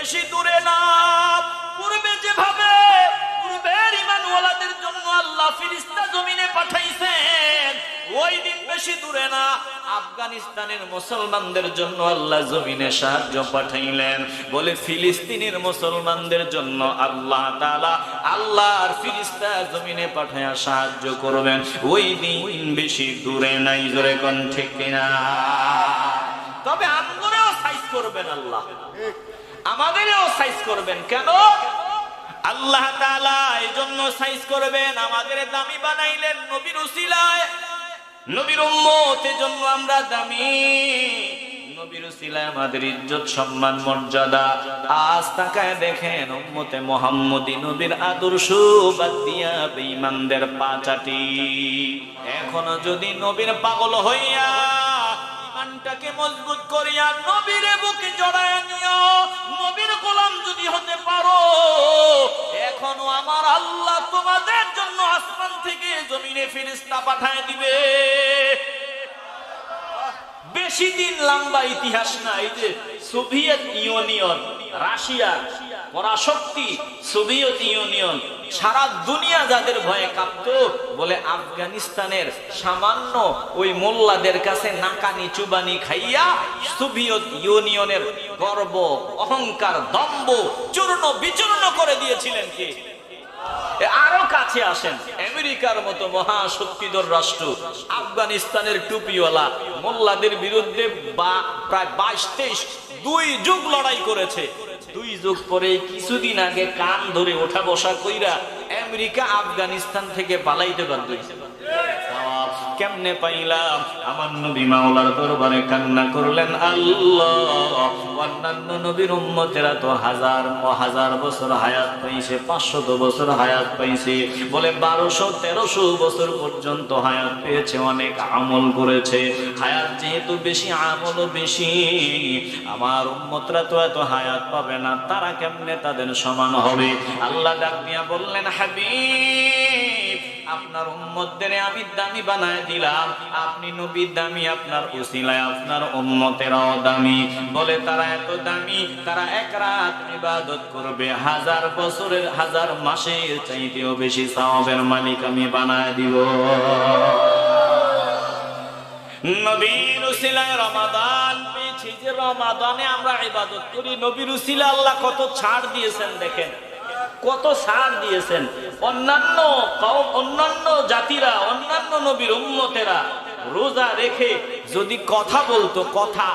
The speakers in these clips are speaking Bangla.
বেশি দূরে না। পূর্বে যেভাবে পূর্বের ইমানওয়ালাদের জন্য আল্লাহ ফিরিস্তা জমিনে পাঠাইছেন, ওই দিন বেশি দূরে না। আফগানিস্তানের মুসলমানদের জন্য আল্লাহ জমিনে সাহায্য পাঠাইলেন। বলে ফিলিস্তিনের মুসলমানদের জন্য আল্লাহ তাআলা আল্লাহর ফিরিস্তা জমিনে পাঠায়া সাহায্য করবেন। ওই দিন বেশি দূরে নাই, জোরে কোন ঠিক কিনা? তবে আমগরেও সাইজ করবেন আল্লাহ। আমাদেরও সাইজ করবেন, কেন? আল্লাহ তাআলা এই জন্য সাইজ করবেন, আমাদের দামি বানাইলেন নবীর উসিলায়। নবীর উম্মতের জন্য আমরা দামি। নবীর উসিলায় আমাদের ইজ্জত, সম্মান, মর্যাদা। আজ তাকায় দেখেন উম্মতে মোহাম্মদী নবীর আদর্শ বাদ দিয়া বেঈমানদের পাচাটি। এখনও যদি নবীর পাগল হইয়া ইমানটাকে মজবুত করিয়া নবীর বুকে জড়ায় নিও। নবীর গোলাম যদি হতে পারো, এখনও আমার আল্লাহ তোমাদের জন্য আসমান থেকে জমিনে ফিরিস্তা পাঠায় দিবে। বেশি দিন লম্বা ইতিহাস না এই যে সোভিয়েত ইউনিয়ন রাশিয়া পরাশক্তি, সোভিয়েত ইউনিয়ন, সারা দুনিয়া যাদের ভয়ে কাঁপত, বলে আফগানিস্তানের সামান্য ওই মোল্লাদের কাছে নাকানি, চুবানি খাইয়া সোভিয়েত ইউনিয়নের গর্ব, অহংকার দম্ব চূর্ণ বিচূর্ণ করে দিয়েছিলেন কি? আরও কাছে আসেন। আমেরিকার মতো মহাশক্তিধর রাষ্ট্র, আফগানিস্তানের টুপিওয়ালা, মোল্লাদের বিরুদ্ধে বা প্রায় বাইশ, তেইশ, দুই যুগ লড়াই করেছে। দুই যুগ পরে কিছুদিন আগে কান ধরে ওঠা বসা কইরা আমেরিকা আফগানিস্তান থেকে পালাইতে বাধ্য কেমনে পাইলাম? আমার নবী মাওলার দরবারে কান্না করলেন, আল্লাহ! অন্যান্য নবীর উম্মতেরা তো হাজার হাজার বছর হায়াত পাইছে, পাঁচশত বছর হায়াত পাইছে। বলে, বারোশো, তেরোশো বছর পর্যন্ত হায়াত পেয়েছে, অনেক আমল করেছে। হায়াত যেহেতু বেশি, আমলও বেশি। আমার উম্মতরা তো এত হায়াত পাবে না, তারা কেমনে তাদের সমান হবে? আল্লাহ ডাক দিয়া বললেন, হাবিব আপনার উম্মতদের আমি দামি বানায় দিলাম। আপনি নবী দামি, আপনার উসিলায় আপনার উম্মতেরাও দামি। বলে তারা এত দামি, তারা এক রাত ইবাদত করবে। হাজার বছরের, হাজার মাসের চাইতেও বেশি সাওয়াবের মালিক আমি বানায় দিব। নবীর উসিলায় রমাদান, পেয়েছি যে রমাদানে আমরা ইবাদত করি। নবীর উসিলা আল্লাহ কত ছাড় দিয়েছেন দেখেন। কত ছাড় দিয়েছেন? অন্যান্য অন্যান্য জাতিরা, অন্যান্য নবীর উম্মতেরা রোজা রেখে যদি কথা বলতো, কথা।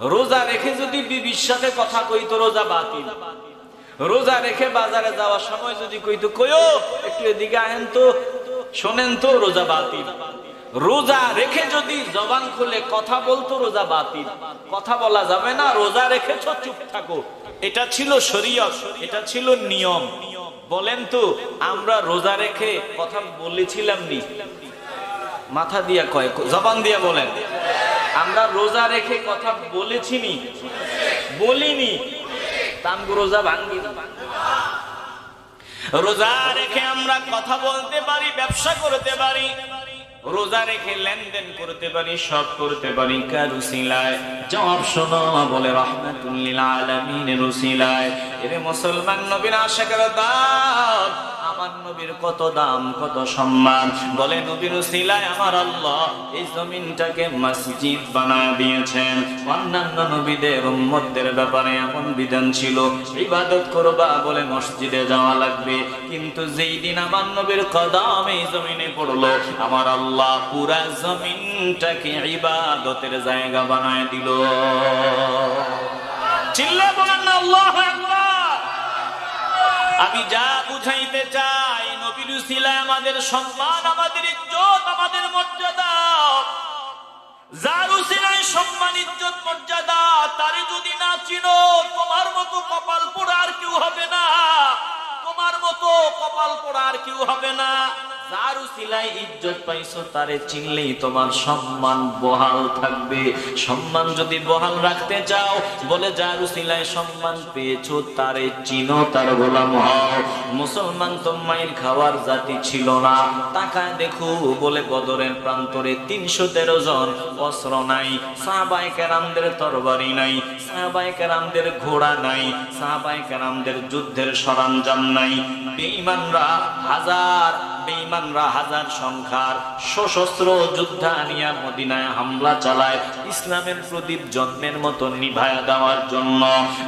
রোজা রেখে যদি বিবির সাথে কথা কইতো, রোজা বাতিল। রোজা রেখে বাজারে যাওয়ার সময় যদি কইতো, কইও, একটু এদিকে আহেন তো, শোনেন তো, রোজা বাতিল। রোজা রেখে যদি জবান খুলে কথা বলতো রোজা বাতিল। কথা বলা যাবে না, রোজা রেখেছ, চুপ থাকো। এটা ছিল শরীয়ত, এটা ছিল নিয়ম। বলেন তো, আমরা রোজা রেখে কথা বলেছিলাম নি? মাথা দিয়া কয়, জবান দিয়া বলেন। আমরা রোজা রেখে কথা বলেছি নি? বলিনি। তামগু রোজা ভাঙ্গি রোজা রেখে আমরা কথা বলতে পারি, ব্যবসা করতে পারি। রোজা রেখে লেনদেন করতে পারি, সব করতে পারি। কারুসিলায় জবাব শোনো, বলে রহমাতুল্লিল আলমিনের উসিলায়। এরে মুসলমান নবীন আশাকের দাম আমার নবীর কত দাম, কত সম্মান। বলে নবীর উসিলায়, আমার আল্লাহ এই জমিনটাকে মসজিদ বানা দিয়েছেন। অন্যান্য নবীদের, উম্মতদের ব্যাপারে এমন বিধান ছিল, ইবাদত করবা বলে মসজিদে যাওয়া লাগবে। কিন্তু যেই দিন আমার নবীর কদম এই জমিনে পড়ল, আমার আল্লাহ পুরা জমিনটাকে ইবাদতের জায়গা বানায় দিল। চিল্লা বলেন, আল্লাহু আকবার! আমি যা বুঝাইতে চাই নবীর উসিলায় আমাদের সম্মান আমাদের ইজ্জত, আমাদের মর্যাদা। যার উসিলায় সম্মান, ইজ্জত, মর্যাদা, তারে যদি না চিনো, তোমার মতো কপাল পোড়া আর কেউ হবে না। তোমার মতো কপাল পোড়া আর কেউ হবে না। ইজ্জত পাইছো, তারে চিনলেই তোমার সম্মান বহাল থাকবে। সম্মান যদি বহাল রাখতে চাও, বলে যার সম্মান তারে তার মুসলমান খাওয়ার জাতি ছিল না। তাকায় দেখো, বলে বদরের প্রান্তরে তিনশো তেরো জন অস্ত্র নাই। সাহাবাই কেরামদের তরবারি নাই। সাহাবাই কেরামদের ঘোড়া নাই। সাহাবাই কেরামদের যুদ্ধের সরঞ্জাম নাই। বেঈমানরা হাজার বেঈমানরা হাজার সংখ্যার সশস্ত্র যোদ্ধা নিয়ে মদিনায় হামলা চালায়, ইসলামের প্রদীপ জন্মের মতো নিভায়া দেওয়ার জন্য।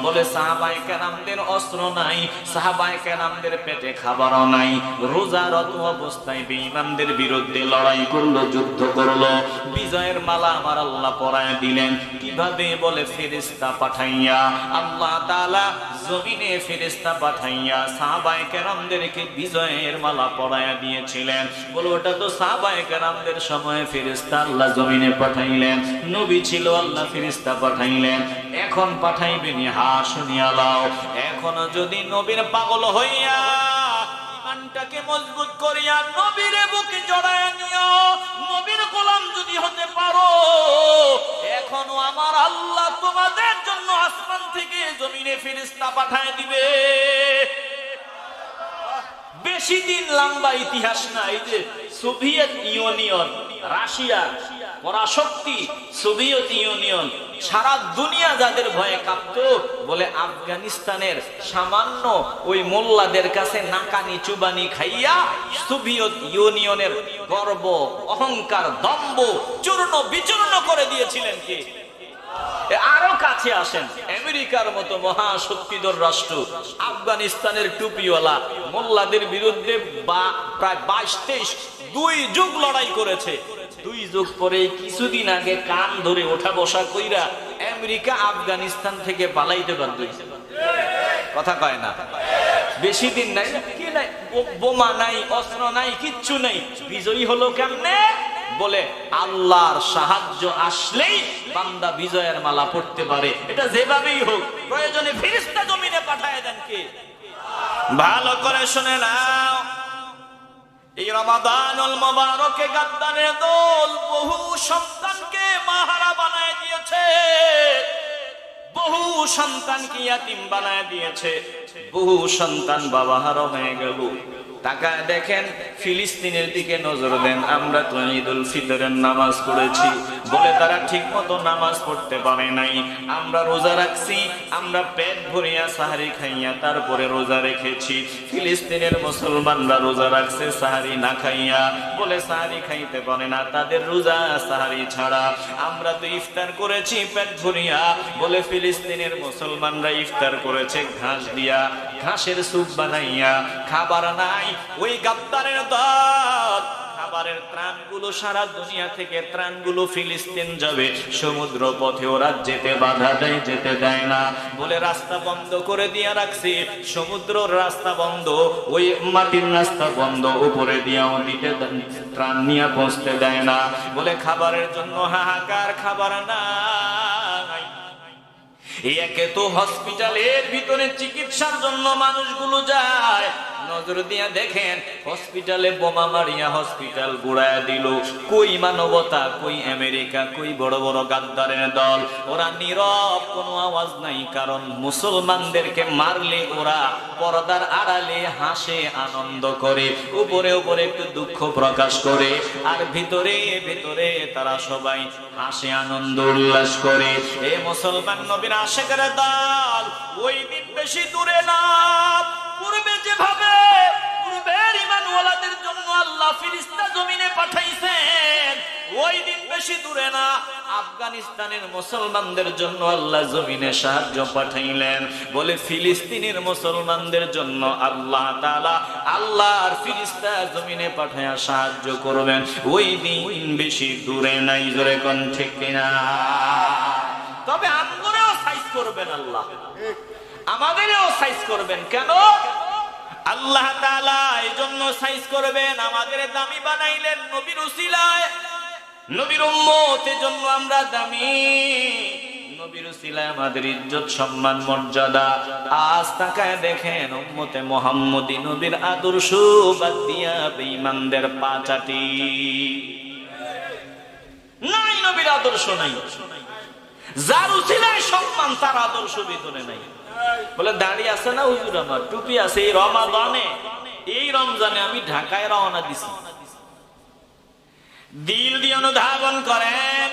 বলে সাহাবাই কেরামদের অস্ত্র নাই সাহাবাই কেরামদের পেটে খাবারও নাই। রোজারত অবস্থায় বেঈমানদের বিরুদ্ধে লড়াই করল, যুদ্ধ করল। বিজয়ের মালা আমার আল্লাহ পরায় দিলেন। কীভাবে? বলে ফেরেস্তা পাঠাইয়া, আল্লাহ তাআলা জমিনে ফেরেস্তা পাঠাইয়া সাহাবায়ে কেরামদেরকে বিজয়ের মালা পরায়া দিয়েছিলেন বলো, ওটা তো সাহাবায়ে কেরামদের সময় ফেরেস্তা আল্লাহ জমিনে পাঠাইলেন। নবী ছিল আল্লাহ ফেরেস্তা পাঠাইলেন। এখন পাঠাইবেন হা, শুনিয়া লাও। এখনও যদি নবীর পাগল হইয়া ইমানটাকে মজবুত করিয়া নবীর বুকে জড়ায় নিও, নবীর গোলাম যদি হতে পারো, এখনও আমার আল্লাহ তোমাদের জন্য আসমান থেকে জমিনে ফেরেশতা পাঠায় দিবে। বেশি দিন লম্বা ইতিহাস না এই যে সোভিয়েত ইউনিয়ন, রাশিয়া, পরাশক্তি, সোভিয়েত ইউনিয়ন, সারা দুনিয়া যাদের ভয়ে কাঁপত বলে আফগানিস্তানের সামান্য ওই মোল্লাদের কাছে নাকানি চুবানি খাইয়া সোভিয়েত ইউনিয়নের গর্ব, অহংকার, দম্ভ চূর্ণ বিচূর্ণ করে দিয়েছিলেন কি? কাছে আসেন। আমেরিকার মতো মহাশক্তিধর রাষ্ট্র আফগানিস্তানের টুপিওয়ালা মোল্লাদের বিরুদ্ধে বা প্রায় বাইশ, তেইশ, দুই যুগ লড়াই করেছে। দুই যুগ পরে কিছুদিন আগে কান ধরে ওঠা বসা কইরা আমেরিকা আফগানিস্তান থেকে পালাইতে হয়েছে। কথা কয় না? বেশি দিন নাই, কি নাই? বোমা নাই, অস্ত্র নাই, কিচ্ছু নাই। বিজয়ী হলো কেমনে? বলে, আল্লাহর সাহায্য আসলেই বান্দা বিজয়ের মালা পড়তে পারে। এটা যেভাবেই হোক, প্রয়োজনে ফিরিস্তা জমিনে পাঠায় দেন কে? ভালো করে শুনে নাও। এই রমাদানুল মোবারকে বহু সন্তানকে মাহারা বানায় দিয়েছে। বহু সন্তানকে ইয়াতিম বানায় দিয়েছে। বহু সন্তান বাবা হারা হয়ে গেল। তাকায় দেখেন, ফিলিস্তিনের দিকে নজর দেন। আমরা তো ঈদুল ফিতরের নামাজ পড়েছি। বলে তারা ঠিক মতো নামাজ পড়তে পারে নাই। আমরা রোজা রাখছি, আমরা পেট ভরিয়া সাহারি খাইয়া তারপরে রোজা রেখেছি। ফিলিস্তিনের মুসলমানরা রোজা রাখছে, সাহারি না খাইয়া। বলে সাহারি খাইতে পারে না, তাদের রোজা সাহারি ছাড়া। আমরা তো ইফতার করেছি, পেট ভরিয়া। বলে ফিলিস্তিনের মুসলমানরা ইফতার করেছে, ঘাস দিয়া, ঘাসের স্যুপ বানাইয়া। খাবার নাই ওই গাদ্দারের দল খাবারের ত্রাণগুলো সারা দুনিয়া থেকে, ত্রাণগুলো ফিলিস্তিন যাবে। সমুদ্র পথে ওরা যেতে বাধা দেয়, যেতে দেয় না। বলে রাস্তা বন্ধ করে রাখছি। সমুদ্র রাস্তা বন্ধ, ওই মাটির রাস্তা বন্ধ, উপরে দিতে ত্রাণ নিয়ে পৌঁছতে দেয় না। বলে খাবারের জন্য হাহাকার খাবার এই একে তো হসপিটালের ভিতরে চিকিৎসার জন্য মানুষগুলো যায়। নজর দিয়া দেখেন হসপিটালে বোমা মারিয়া হসপিটাল গুড়ায় দিল। কই মানবতা, কই আমেরিকা, কই বড় বড় গাদ্দারের দল? ওরা নীরব, কোনো আওয়াজ নাই, কারণ মুসলমানদেরকে মারলে ওরা পর্দার আড়ালে হাসে, আনন্দ করে, উপরে উপরে একটু দুঃখ প্রকাশ করে, আর ভিতরে ভিতরে তারা সবাই হাসে, আনন্দ, উল্লাস করে। এ মুসলমান নবীর আশেকের দল, ওই দিন বেশি দূরে না, পূর্বে যেভাবে ইমানওয়ালাদের জন্য আল্লাহ ফিরিস্তা জমিনে পাঠাইছেন। ওই দিন বেশি দূরে না, আফগানিস্তানের মুসলমানদের জন্য আল্লাহ জমিনে সাহায্য পাঠাইলেন। বলে ফিলিস্তিনের মুসলমানদের জন্য আল্লাহ তাআলা আল্লাহর ফিরিস্তা জমিনে পাঠায়া সাহায্য করবেন। ওই দিন বেশি দূরে নাই, জোরে কোন ঠিক কিনা? তবে আমগরেও সাইজ করবেন আল্লাহ। আমাদেরও সাইজ করবেন। কেন? আল্লাহ এই জন্য সাইজ করবেন, আমাদের দামি বানাইলেন নবীর নবীর জন্য আমরা দামি। মোহাম্মদী নবীর আদর্শ বাদ দিয়া নাই নবীর আদর্শ নাই। যার উসিলায় সম্মান, তার আদর্শ ভিতরে নাই। বলে, দাঁড়িয়ে আছে না হুজুর আমার? টুপি আছে, এই রমাদানে, এই রমজানে আমি ঢাকায় রওনা দিছি। দিল দিয়ে অনুধাবন করেন,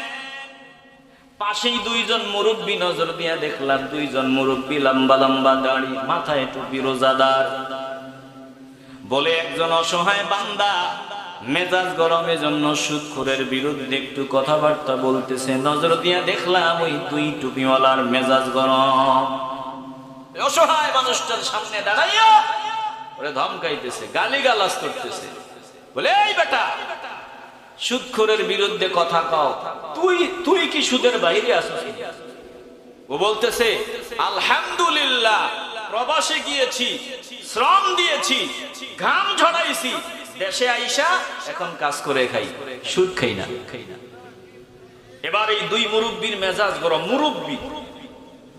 পাশেই দুইজন মুরব্বী নজর দিয়া দেখলাম, দুইজন মুরব্বী লম্বা লম্বা দাড়ি, মাথায় টুপি, রোজাদার। বলে, একজন অসহায় বান্দা, মেজাজ গরমের জন্য সুদখোরের বিরুদ্ধে একটু কথাবার্তা বলতেছে। নজর দিয়া দেখলাম, ওই দুই টুপিওয়ালার মেজাজ গরম। অসহায় মানুষটার সামনে দাঁড়াইয়া ওরে ধমকাইতেছে গালি গালাজ করতেছে। বলে, এই বেটা সুদখোরের বিরুদ্ধে কথা কও। তুই তুই কি সুদের বাইরে আসিস ও বলতেছে, আলহামদুলিল্লাহ, প্রবাসে গিয়েছি, শ্রম দিয়েছি, ঘাম ঝড়াইছি দেশে আইসা এখন কাজ করে খাই, সুদ খাই না। এবার এই দুই মুরব্বীর মেজাজ গরম। মুরব্বী,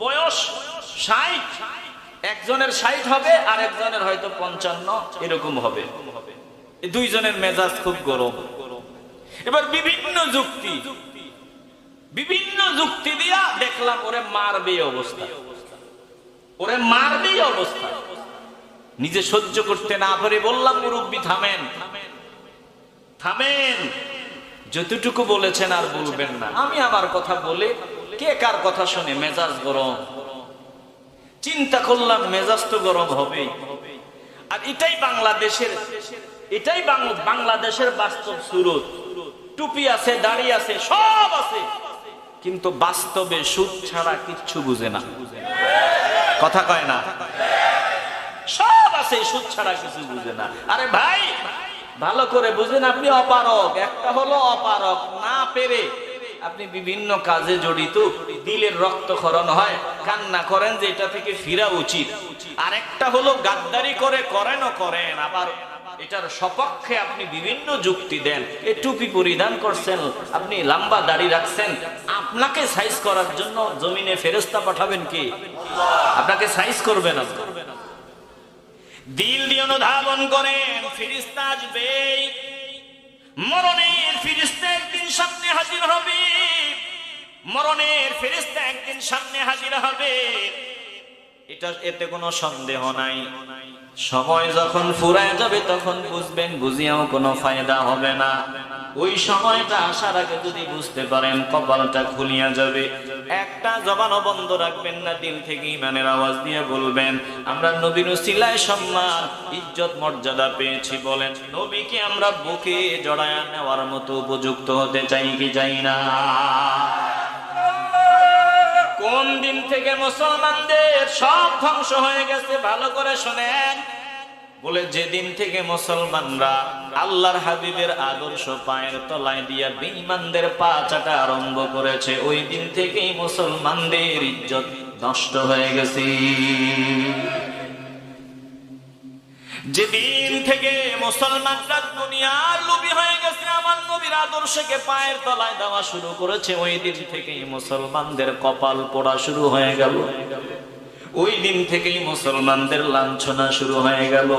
বয়স ষাট। একজনের ষাট হবে, আর একজনের হয়তো পঞ্চান্ন, এরকম হবে। দুইজনের মেজাজ খুব গরম। এবার বিভিন্ন যুক্তি। বিভিন্ন যুক্তি দিয়া দেখলাম ওরে মারবে অবস্থা। ওরে মারবে অবস্থা। নিজে সহ্য করতে না পারে বললাম, মুরব্বী, থামেন। থামেন। যতটুকু বলেছেন আর বলবেন না। আমি আমার কথা বলে কে কার কথা শুনে মেজাজ গরম? চিন্তা করলাম মেজাজ তো গরম হবে। আর এটাই বাংলাদেশের এটাই বাংলাদেশের বাস্তব সুরত। টুপি আছে, দাড়ি আছে, সব আছে। কিন্তু বাস্তবে সুদ ছাড়া কিচ্ছু বুঝে না। কথা কয় না? সব আছে সুদ ছাড়া কিছু বুঝে না। আরে ভাই, ভালো করে বুঝেন আপনি অপারক একটা হলো অপারক না পেরে আপনি বিভিন্ন কাজে জড়িত। দিলের রক্তক্ষরণ হয়। কান্না করেন যে এটা থেকে ফিরা উচিত। আর একটা হলো গাদ্দারি করে, করেন ও করেন। আবার এটার সপক্ষে আপনি বিভিন্ন যুক্তি দেন। এ টুপি পরিধান করছেন, আপনি লম্বা দাড়ি রাখছেন। আপনাকে সাইজ করার জন্য জমিনে ফেরস্তা পাঠাবেন কি? আপনাকে সাইজ করবে না। দিল দিয়ে অনুধাবন করেন ফিরিস্তা আসবে মরণের ফিরিস্তা একদিন সামনে হাজির হবে। মরণের ফিরিস্তা একদিন সামনে হাজির হবে। এটা এতে কোনো সন্দেহ নাই। সময় যখন ফুরায় যাবে তখন বুঝবেন, বুঝিয়াও কোনো ফায়দা হবে না। ওই সময়টা আসার আগে যদি বুঝতে পারেন, কপালটা খুলিয়া যাবে। একটা জবানও বন্ধ রাখবেন না, দিল থেকে ইমানের আওয়াজ দিয়ে বলবেন, আমরা নবীন সিলায় সম্মান, ইজ্জত, মর্যাদা পেয়েছি বলেন। নবীকে আমরা বুকে জড়ায় নেওয়ার মতো উপযুক্ত হতে চাই কি চাই না? কোন দিন থেকে মুসলমানদের সব ধ্বংস হয়ে গেছে, ভালো করে শোনেন। বলে, যেদিন থেকে মুসলমানরা আল্লাহর হাবিবের আদর্শ পায়ের তলায় দিয়া বেঈমানদের পা চাটা আরম্ভ করেছে, ওই দিন থেকেই মুসলমানদের ইজ্জত নষ্ট হয়ে গেছে। যেদিন থেকে মুসলমানরা দুনিয়ার লোভী হয়ে গেছে, আমার নবীর আদর্শকে পায়ের তলায় দেওয়া শুরু করেছে। ওই দিন থেকেই মুসলমানদের কপাল পড়া শুরু হয়ে গেল। ওই দিন থেকেই মুসলমানদের লাঞ্ছনা শুরু হয়ে গেল।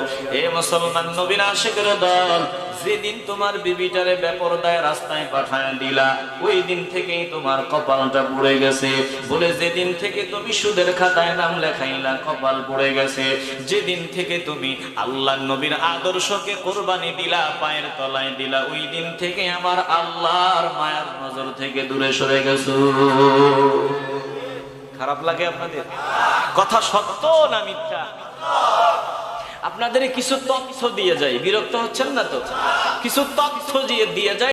এ মুসলমান নবীর আশেকের দল যেদিন তোমার বিবিটারে বেপরদায় রাস্তায় পাঠায় দিলা ওই দিন থেকেই তোমার কপালটা পড়ে গেছে। বলে যেদিন থেকে তুমি সুদের খাতায় নাম লেখাইলা, কপাল পড়ে গেছে। যেদিন থেকে তুমি আল্লাহ নবীর আদর্শকে কোরবানি দিলা, পায়ের তলায় দিলা ওই দিন থেকে আমার আল্লাহর মায়ার নজর থেকে দূরে সরে গেছো। খারাপ লাগে আপনাদের? কথা সত্য না মিথ্যা? আপনাদের কিছু তথ্য দিয়ে যায়। বিরক্ত হচ্ছেন না তো? কিছু তথ্য দিয়ে দিয়ে যায়।